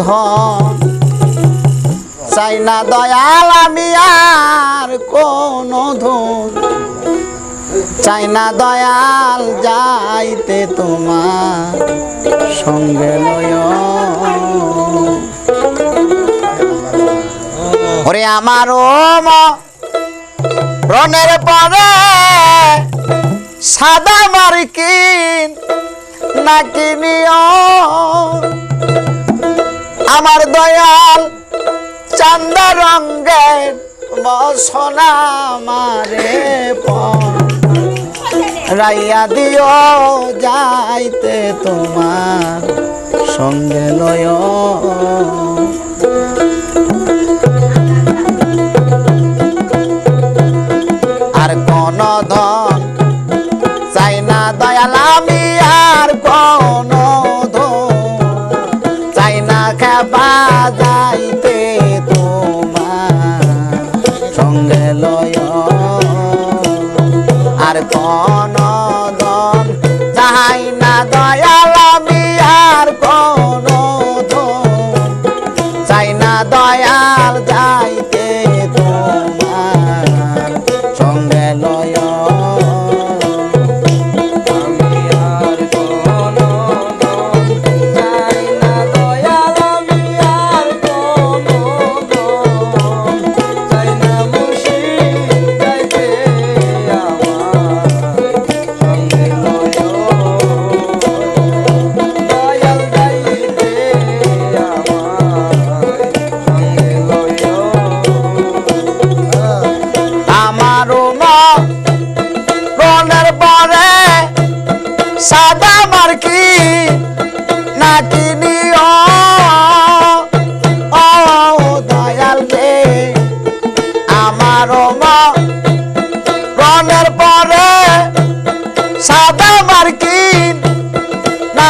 ধন চাই না দয়াল আমি আর কোন ধন চাই না দয়াল যাইতে তোমার সঙ্গে লয় ওরে আমার ও রনের পরে সাদা মার্কিন নাকি নিয় দয়াল চান্দা রঙ্গের বসনা মারে রাইয়া দিও যাইতে তোমার সঙ্গে লয় দয়াল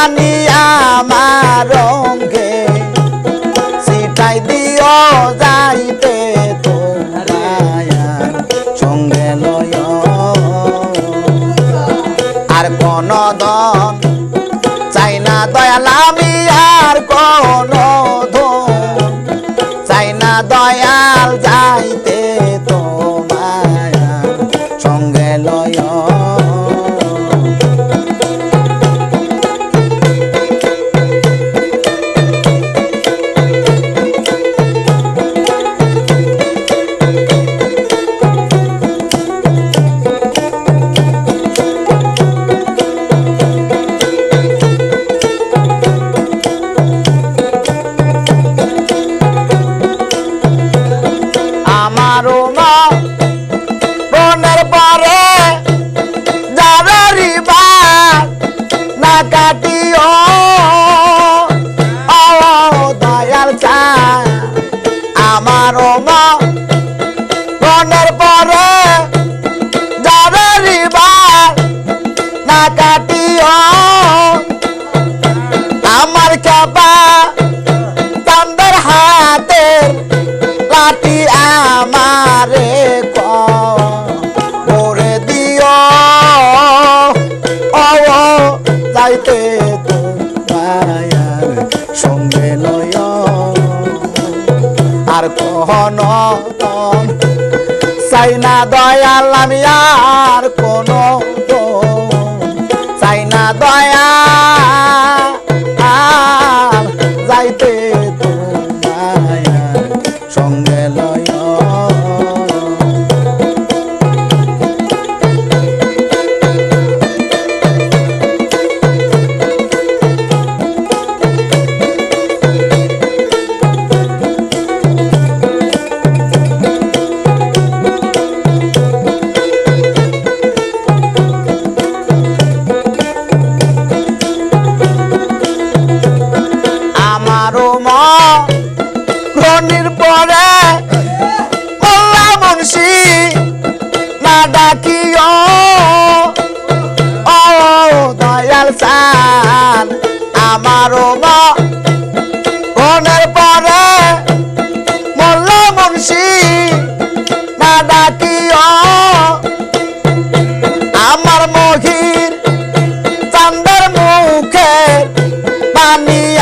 পানি আমার রঙে সেটাই দিও কারও মা বনের পরে যারি না কাটিও। দয়াল চা আমার মা বনের পরে যারি না কাটিও। আমার চাপা তান্দের হাতের লাঠি কোন চাই না দয়াল আমি আর কোন চাই না দয়াল।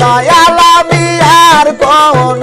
দয়াল আমি আর কোন